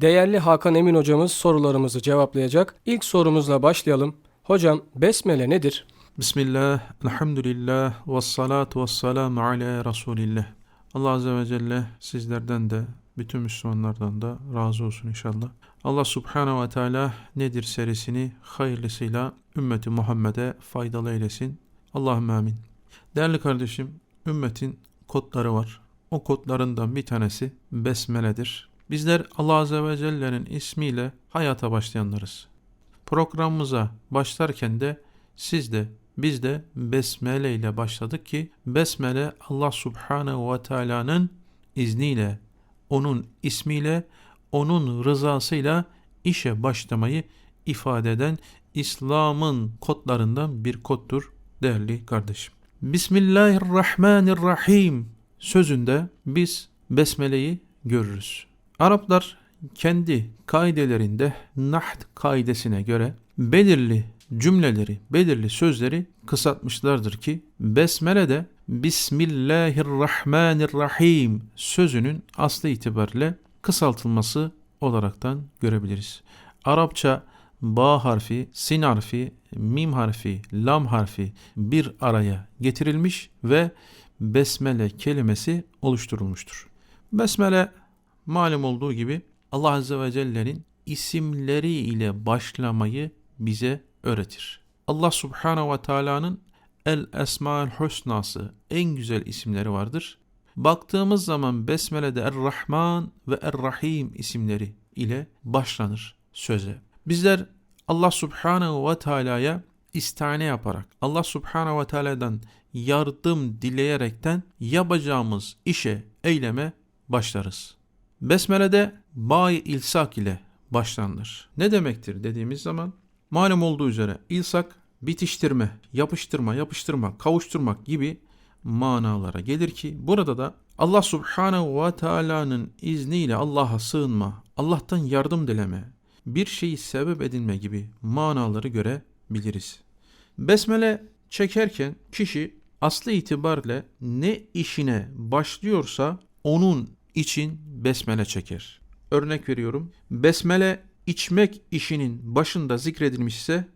Değerli Hakan Emin hocamız sorularımızı cevaplayacak. İlk sorumuzla başlayalım. Hocam besmele nedir? Bismillah, elhamdülillah, ve salatu ve selamu ala Resulillah. Allah Azze ve Celle sizlerden de, bütün Müslümanlardan da razı olsun inşallah. Allah Subhanahu ve Teala nedir serisini hayırlısıyla ümmeti Muhammed'e faydalı eylesin. Allahümme amin. Değerli kardeşim, ümmetin kodları var. O kodlarından bir tanesi Besmele'dir. Bizler Allah Azze ve Celle'nin ismiyle hayata başlayanlarız. Programımıza başlarken de siz de biz de Besmele ile başladık ki Besmele Allah Subhanahu ve Teala'nın izniyle, onun ismiyle, onun rızasıyla işe başlamayı ifade eden İslam'ın kodlarından bir koddur değerli kardeşim. Bismillahirrahmanirrahim sözünde biz Besmele'yi görürüz. Araplar kendi kaidelerinde naht kaidesine göre belirli cümleleri, belirli sözleri kısaltmışlardır ki Besmele'de Bismillahirrahmanirrahim sözünün aslı itibariyle kısaltılması olaraktan görebiliriz. Arapça ba harfi, sin harfi, mim harfi, lam harfi bir araya getirilmiş ve besmele kelimesi oluşturulmuştur. Besmele malum olduğu gibi Allah Azze ve Celle'nin isimleri ile başlamayı bize öğretir. Allah Subhanahu ve Taala'nın El Esmaül Hüsnası en güzel isimleri vardır. Baktığımız zaman Besmele'de Er-Rahman ve Er-Rahim isimleri ile başlanır söze. Bizler Allah Subhanahu ve Teala'ya istane yaparak, Allah Subhanahu ve Teala'dan yardım dileyerekten yapacağımız işe, eyleme başlarız. Besmele'de bay ilsak ile başlanır. Ne demektir dediğimiz zaman malum olduğu üzere ilsak bitiştirme, yapıştırma, yapıştırma, kavuşturmak gibi manalara gelir ki burada da Allah Subhanahu ve Teala'nın izniyle Allah'a sığınma, Allah'tan yardım dileme, bir şeyi sebep edinme gibi manaları görebiliriz. Besmele çekerken kişi aslı itibariyle ne işine başlıyorsa onun için besmele çeker. Örnek veriyorum. Besmele içmek işinin başında zikredilmişse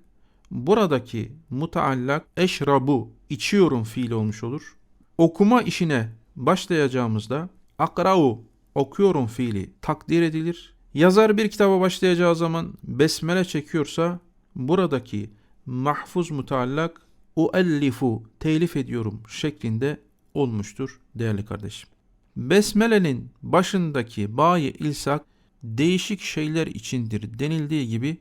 buradaki mutaallak eşrabu içiyorum fiil olmuş olur. Okuma işine başlayacağımızda akrau okuyorum fiili takdir edilir. Yazar bir kitaba başlayacağı zaman besmele çekiyorsa buradaki mahfuz mutallak uellifu telif ediyorum şeklinde olmuştur değerli kardeşim. Besmele'nin başındaki bayi ilsak değişik şeyler içindir denildiği gibi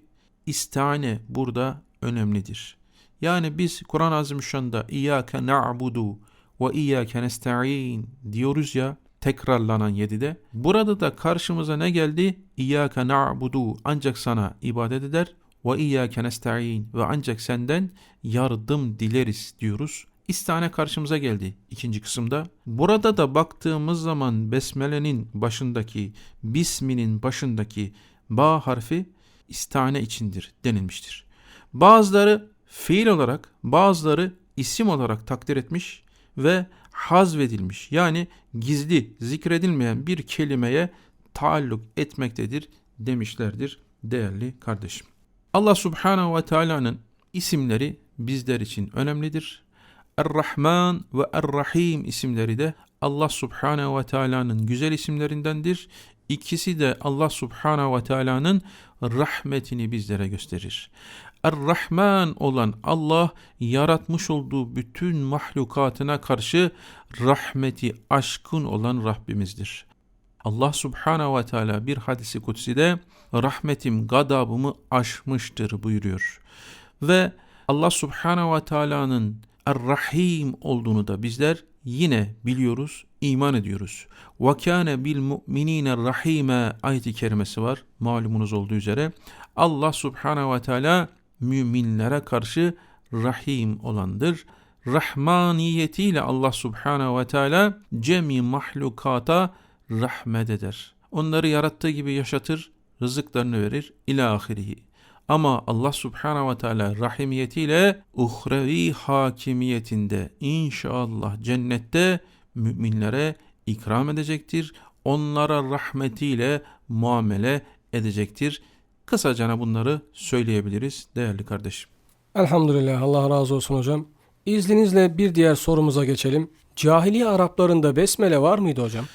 istane burada önemlidir. Yani biz Kur'an-ı Azimüşşan'da İyyâke na'budu ve İyyâke nesta'in diyoruz ya tekrarlanan yedide. Burada da karşımıza ne geldi? İyyâke na'budu ancak sana ibadet eder ve İyyâke nesta'in ve ancak senden yardım dileriz diyoruz. İstane karşımıza geldi ikinci kısımda. Burada da baktığımız zaman Besmele'nin başındaki, Bismi'nin başındaki ba harfi istane içindir denilmiştir. Bazıları fiil olarak, bazıları isim olarak takdir etmiş ve hazvedilmiş yani gizli zikredilmeyen bir kelimeye taalluk etmektedir demişlerdir değerli kardeşim. Allah Subhanahu ve Teala'nın isimleri bizler için önemlidir. Er-Rahman ve Er-Rahim isimleri de Allah Subhanahu ve Teala'nın güzel isimlerindendir. İkisi de Allah Subhanahu ve Teala'nın rahmetini bizlere gösterir. Er-Rahman olan Allah yaratmış olduğu bütün mahlukatına karşı rahmeti aşkın olan Rabbimizdir. Allah Subhanahu ve Teala bir hadisi kutside rahmetim gadabımı aşmıştır buyuruyor. Ve Allah Subhanahu ve Teala'nın Er-Rahim olduğunu da bizler yine biliyoruz, iman ediyoruz. وَكَانَ بِالْمُؤْمِنِينَ rahime ayeti kerimesi var. Malumunuz olduğu üzere. Allah subhanehu ve teala müminlere karşı rahim olandır. Rahmaniyetiyle Allah subhanehu ve teala cemi mahlukata rahmet eder. Onları yarattığı gibi yaşatır, rızıklarını verir. İlâ ahirihi. Ama Allah subhanehu ve teala rahimiyetiyle uhrevi hakimiyetinde inşallah cennette müminlere ikram edecektir. Onlara rahmetiyle muamele edecektir. Kısacana bunları söyleyebiliriz değerli kardeşim. Elhamdülillah Allah razı olsun hocam. İzninizle bir diğer sorumuza geçelim. Cahiliye Araplarında besmele var mıydı hocam?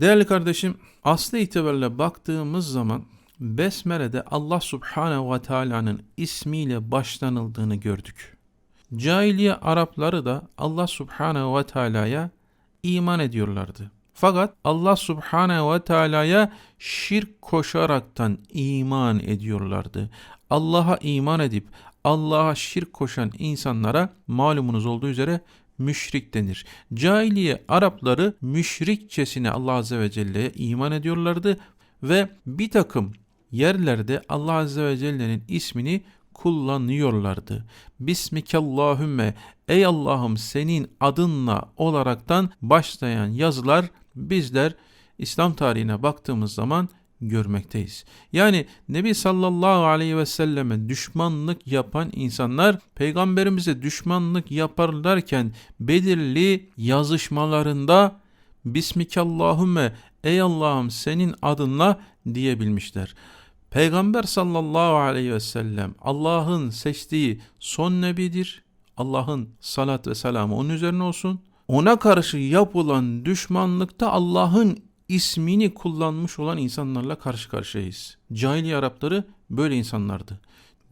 Değerli kardeşim, aslı itibariyle baktığımız zaman Besmele'de Allah Subhanehu ve Teala'nın ismiyle başlanıldığını gördük. Cahiliye Arapları da Allah Subhanehu ve Teala'ya iman ediyorlardı. Fakat Allah Subhanehu ve Teala'ya şirk koşaraktan iman ediyorlardı. Allah'a iman edip Allah'a şirk koşan insanlara malumunuz olduğu üzere müşrik denir. Cahiliye Arapları müşrikçesine Allah Azze ve Celle'ye iman ediyorlardı ve bir takım yerlerde Allah Azze ve Celle'nin ismini kullanıyorlardı. Bismikallahümme ey Allah'ım senin adınla olaraktan başlayan yazılar bizler İslam tarihine baktığımız zaman görmekteyiz. Yani Nebi sallallahu aleyhi ve selleme düşmanlık yapan insanlar peygamberimize düşmanlık yaparlarken belirli yazışmalarında Bismikallahümme ey Allah'ım senin adınla diyebilmişler. Peygamber sallallahu aleyhi ve sellem Allah'ın seçtiği son nebidir. Allah'ın salat ve selamı onun üzerine olsun. Ona karşı yapılan düşmanlıkta Allah'ın ismini kullanmış olan insanlarla karşı karşıyayız. Cahiliye Arapları böyle insanlardı.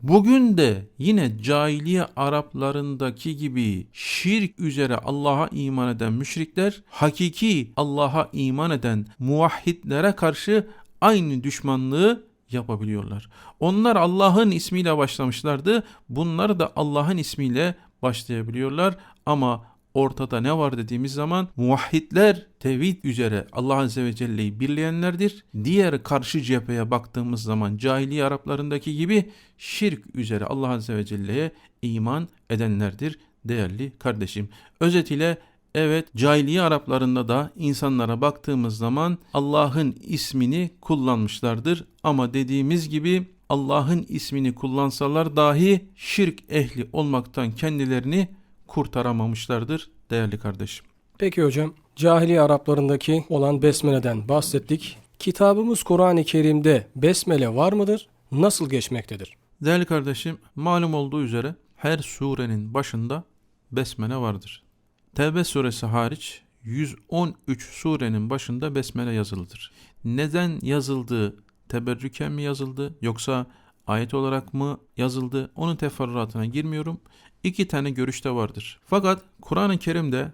Bugün de yine cahiliye Araplarındaki gibi şirk üzere Allah'a iman eden müşrikler, hakiki Allah'a iman eden muvahhidlere karşı aynı düşmanlığı yapabiliyorlar. Onlar Allah'ın ismiyle başlamışlardı. Bunlar da Allah'ın ismiyle başlayabiliyorlar ama ortada ne var dediğimiz zaman muvahhidler tevhid üzere Allah Azze ve Celle'yi birleyenlerdir. Diğer karşı cepheye baktığımız zaman cahiliye Araplarındaki gibi şirk üzere Allah Azze ve Celle'ye iman edenlerdir değerli kardeşim. Özetiyle Evet cahiliye Araplarında da insanlara baktığımız zaman Allah'ın ismini kullanmışlardır. Ama dediğimiz gibi Allah'ın ismini kullansalar dahi şirk ehli olmaktan kendilerini kurtaramamışlardır değerli kardeşim. Peki hocam, cahiliye Araplarındaki olan besmeleden bahsettik. Kitabımız Kur'an-ı Kerim'de besmele var mıdır? Nasıl geçmektedir? Değerli kardeşim malum olduğu üzere her surenin başında besmele vardır. Tevbe suresi hariç 113 surenin başında besmele yazılıdır. Neden yazıldığı teberrüken mi yazıldı yoksa ayet olarak mı yazıldı onun teferruatına girmiyorum. İki tane görüşte vardır. Fakat Kur'an-ı Kerim'de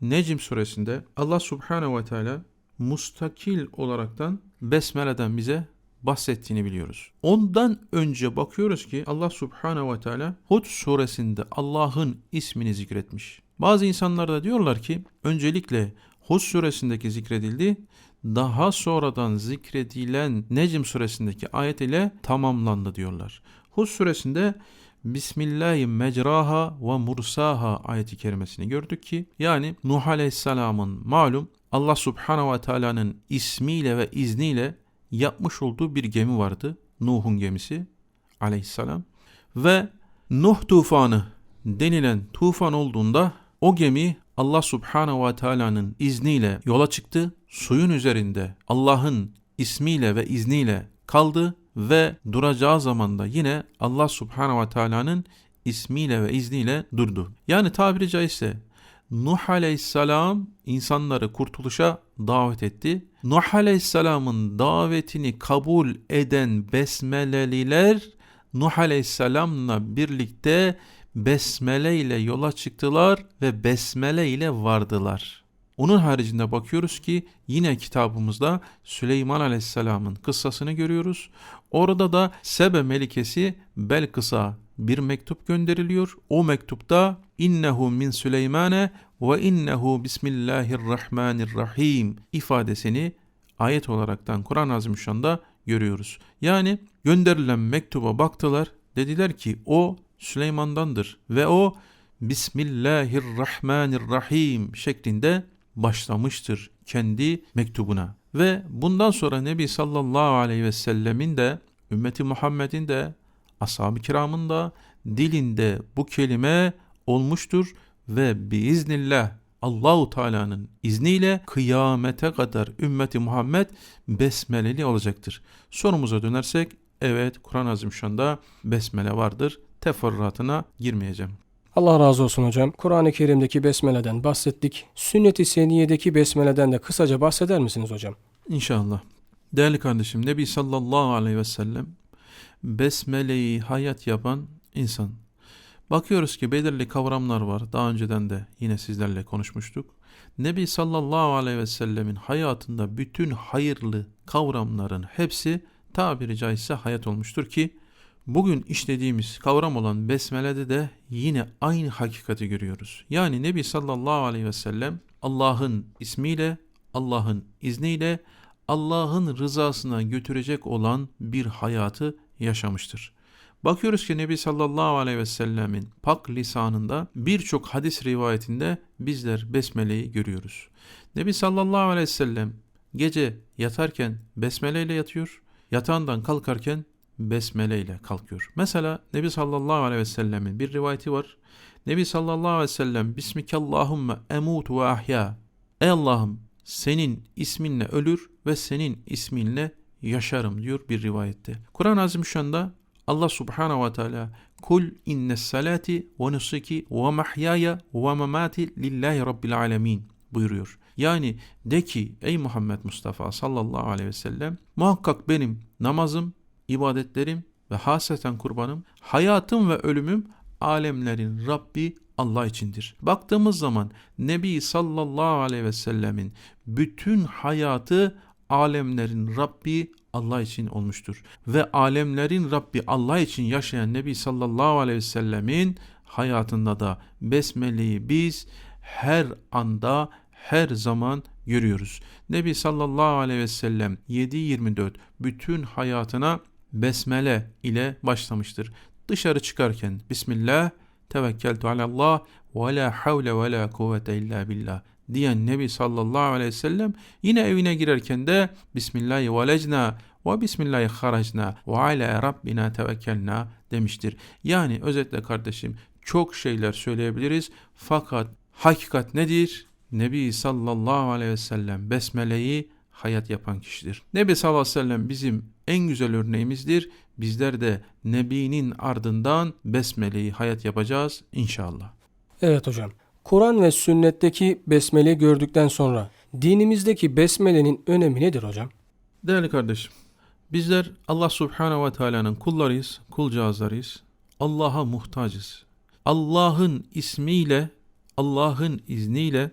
Necm suresinde Allah subhanehu ve teala mustakil olaraktan besmeleden bize bahsettiğini biliyoruz. Ondan önce bakıyoruz ki Allah subhanehu ve teala Hud suresinde Allah'ın ismini zikretmiş. Bazı insanlar da diyorlar ki öncelikle Hud suresindeki zikredildi, daha sonradan zikredilen Necm suresindeki ayet ile tamamlandı diyorlar. Hud suresinde Bismillahi mecraha ve mursaha ayeti kerimesini gördük ki yani Nuh aleyhisselamın malum Allah subhanahu ve teala'nın ismiyle ve izniyle yapmış olduğu bir gemi vardı. Nuh'un gemisi aleyhisselam ve Nuh tufanı denilen tufan olduğunda o gemi Allah subhanahu ve teala'nın izniyle yola çıktı. Suyun üzerinde Allah'ın ismiyle ve izniyle kaldı ve duracağı zamanda yine Allah subhanahu ve teala'nın ismiyle ve izniyle durdu. Yani tabiri caizse Nuh aleyhisselam insanları kurtuluşa davet etti. Nuh aleyhisselamın davetini kabul eden besmeleliler Nuh aleyhisselamla birlikte besmele ile yola çıktılar ve besmele ile vardılar. Onun haricinde bakıyoruz ki yine kitabımızda Süleyman Aleyhisselam'ın kıssasını görüyoruz. Orada da Sebe Melikesi Belkıs'a bir mektup gönderiliyor. O mektupta innehu min Süleymane ve innehu bismillahirrahmanirrahim ifadesini ayet olaraktan Kur'an-ı Azimüşşan'da görüyoruz. Yani gönderilen mektuba baktılar. Dediler ki o Süleyman'dandır ve o Bismillahirrahmanirrahim şeklinde başlamıştır kendi mektubuna. Ve bundan sonra Nebi sallallahu aleyhi ve sellemin de ümmeti Muhammed'in de ashab-ı kiramın da dilinde bu kelime olmuştur ve biiznillah Allahu Teala'nın izniyle kıyamete kadar ümmeti Muhammed besmeleli olacaktır. Sorumuza dönersek evet Kur'an-ı Azimüşşan'da besmele vardır. Teferruatına girmeyeceğim. Allah razı olsun hocam. Kur'an-ı Kerim'deki besmeleden bahsettik. Sünnet-i Seniyye'deki besmeleden de kısaca bahseder misiniz hocam? İnşallah. Değerli kardeşim Nebi sallallahu aleyhi ve sellem besmeleyi hayat yapan insan. Bakıyoruz ki belirli kavramlar var. Daha önceden de yine sizlerle konuşmuştuk. Nebi sallallahu aleyhi ve sellemin hayatında bütün hayırlı kavramların hepsi tabiri caizse hayat olmuştur ki bugün işlediğimiz kavram olan besmelede de yine aynı hakikati görüyoruz. Yani Nebi sallallahu aleyhi ve sellem Allah'ın ismiyle, Allah'ın izniyle, Allah'ın rızasına götürecek olan bir hayatı yaşamıştır. Bakıyoruz ki Nebi sallallahu aleyhi ve sellemin pak lisanında birçok hadis rivayetinde bizler besmeleyi görüyoruz. Nebi sallallahu aleyhi ve sellem gece yatarken besmeleyle yatıyor, yatağından kalkarken besmeleyle kalkıyor. Mesela Nebi sallallahu aleyhi ve sellemin bir rivayeti var. Nebi sallallahu aleyhi ve sellem Bismikallahümme emutu ve ahya. Ey Allah'ım senin isminle ölür ve senin isminle yaşarım diyor bir rivayette. Kur'an-ı Azimüşşan'da Allah subhanahu ve teala Kul innes salati ve nusuki ve mahyaya ve mamati lillahi rabbil alemin buyuruyor. Yani de ki ey Muhammed Mustafa sallallahu aleyhi ve sellem muhakkak benim namazım, ibadetlerim ve haseten kurbanım, hayatım ve ölümüm alemlerin Rabbi Allah içindir. Baktığımız zaman Nebi sallallahu aleyhi ve sellemin bütün hayatı alemlerin Rabbi Allah için olmuştur. Ve alemlerin Rabbi Allah için yaşayan Nebi sallallahu aleyhi ve sellemin hayatında da Besmele'yi biz her anda her zaman görüyoruz. Nebi sallallahu aleyhi ve sellem 7-24 bütün hayatına Besmele ile başlamıştır. Dışarı çıkarken Bismillah, tevekkeltu alallah ve la havle ve la kuvvete illa billah diyen Nebi sallallahu aleyhi ve sellem yine evine girerken de Bismillahi velecna ve Bismillahi haracna ve ala Rabbina tevekkelna demiştir. Yani özetle kardeşim çok şeyler söyleyebiliriz fakat hakikat nedir? Nebi sallallahu aleyhi ve sellem besmeleyi hayat yapan kişidir. Nebi sallallahu aleyhi ve sellem bizim en güzel örneğimizdir. Bizler de Nebi'nin ardından besmeleyi hayat yapacağız inşallah. Evet hocam. Kur'an ve sünnetteki besmeleyi gördükten sonra dinimizdeki besmelenin önemi nedir hocam? Değerli kardeşim, bizler Allah Subhanahu ve Teala'nın kullarıyız, kulcağızlarıyız. Allah'a muhtacız. Allah'ın ismiyle, Allah'ın izniyle,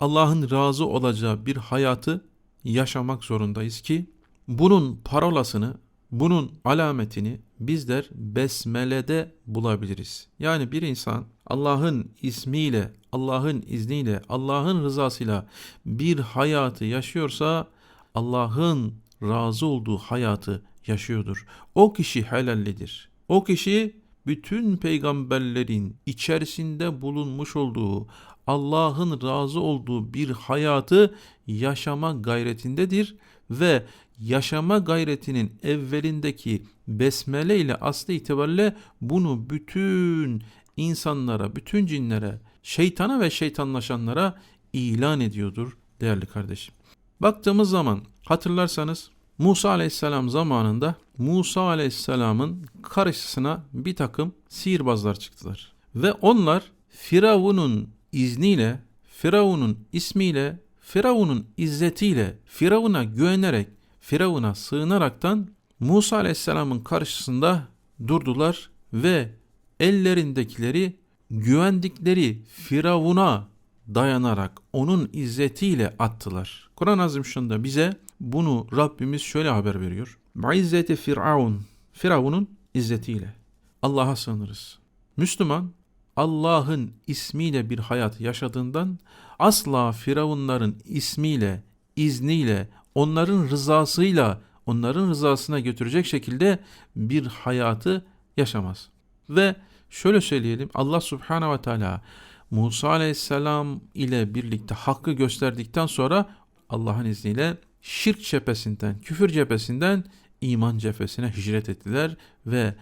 Allah'ın razı olacağı bir hayatı yaşamak zorundayız ki bunun parolasını, bunun alametini bizler besmelede bulabiliriz. Yani bir insan Allah'ın ismiyle, Allah'ın izniyle, Allah'ın rızasıyla bir hayatı yaşıyorsa Allah'ın razı olduğu hayatı yaşıyordur. O kişi helallidir. O kişi bütün peygamberlerin içerisinde bulunmuş olduğu Allah'ın razı olduğu bir hayatı yaşama gayretindedir ve yaşama gayretinin evvelindeki besmele ile aslı itibariyle bunu bütün insanlara, bütün cinlere, şeytana ve şeytanlaşanlara ilan ediyordur değerli kardeşim. Baktığımız zaman hatırlarsanız Musa aleyhisselam zamanında Musa aleyhisselamın karşısına bir takım sihirbazlar çıktılar. Ve onlar Firavun'un izniyle, Firavun'un ismiyle, Firavun'un izzetiyle, Firavun'a güvenerek, Firavun'a sığınaraktan Musa aleyhisselamın karşısında durdular ve ellerindekileri güvendikleri Firavun'a dayanarak onun izzetiyle attılar. Kur'an-ı Azimüşşan'da bize bunu Rabbimiz şöyle haber veriyor. Bizzeti Firavun. Firavun'un izzetiyle. Allah'a sığınırız. Müslüman Allah'ın ismiyle bir hayat yaşadığından asla Firavunların ismiyle, izniyle, onların rızasıyla, onların rızasına götürecek şekilde bir hayatı yaşamaz. Ve şöyle söyleyelim Allah Subhanahu ve Teala Musa Aleyhisselam ile birlikte hakkı gösterdikten sonra Allah'ın izniyle şirk cephesinden, küfür cephesinden iman cephesine hicret ettiler ve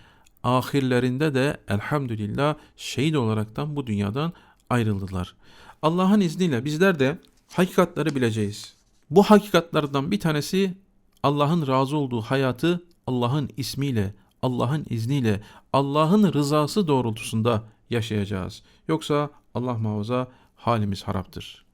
ahirlerinde de elhamdülillah şehit olaraktan bu dünyadan ayrıldılar. Allah'ın izniyle bizler de hakikatleri bileceğiz. Bu hakikatlardan bir tanesi Allah'ın razı olduğu hayatı Allah'ın ismiyle, Allah'ın izniyle, Allah'ın rızası doğrultusunda yaşayacağız. Yoksa Allah muhafaza halimiz haraptır.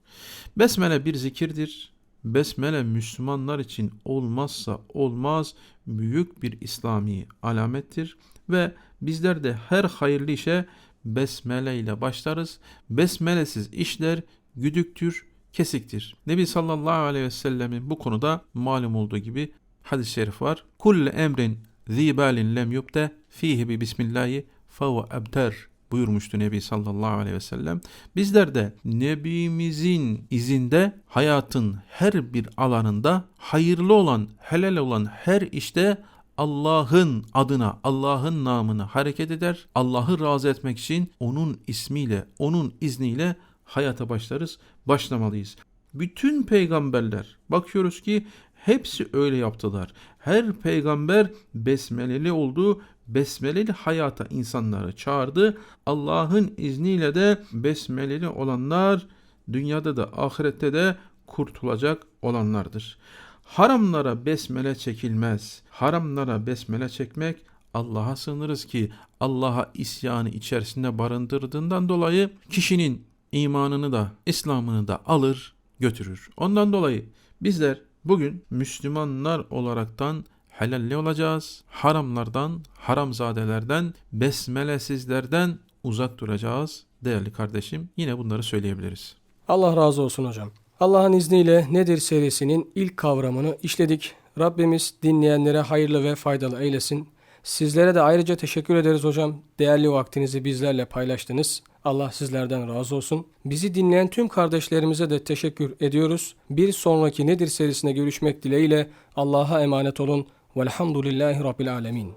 Besmele bir zikirdir. Besmele Müslümanlar için olmazsa olmaz büyük bir İslami alamettir ve bizler de her hayırlı işe besmele ile başlarız. Besmelesiz işler güdüktür, kesiktir. Nebi sallallahu aleyhi ve sellemin bu konuda malum olduğu gibi hadis-i şerif var. Kulle emrin zibalin lem yubde fihi bi bismillahi fehu ebter buyurmuştu Nebi sallallahu aleyhi ve sellem. Bizler de Nebimizin izinde hayatın her bir alanında hayırlı olan, helal olan her işte Allah'ın adına, Allah'ın namına hareket eder. Allah'ı razı etmek için onun ismiyle, onun izniyle hayata başlarız, başlamalıyız. Bütün peygamberler bakıyoruz ki hepsi öyle yaptılar. Her peygamber besmeleli oldu, besmeleli hayata insanları çağırdı. Allah'ın izniyle de besmeleli olanlar dünyada da ahirette de kurtulacak olanlardır. Haramlara besmele çekilmez. Haramlara besmele çekmek Allah'a sığınırız ki Allah'a isyanı içerisinde barındırdığından dolayı kişinin imanını da İslam'ını da alır götürür. Ondan dolayı bizler bugün Müslümanlar olaraktan helalli olacağız. Haramlardan, haramzadelerden, besmelesizlerden uzak duracağız. Değerli kardeşim yine bunları söyleyebiliriz. Allah razı olsun hocam. Allah'ın izniyle Nedir serisinin ilk kavramını işledik. Rabbimiz dinleyenlere hayırlı ve faydalı eylesin. Sizlere de ayrıca teşekkür ederiz hocam. Değerli vaktinizi bizlerle paylaştınız. Allah sizlerden razı olsun. Bizi dinleyen tüm kardeşlerimize de teşekkür ediyoruz. Bir sonraki Nedir serisine görüşmek dileğiyle Allah'a emanet olun. Velhamdülillahi Rabbil Alemin.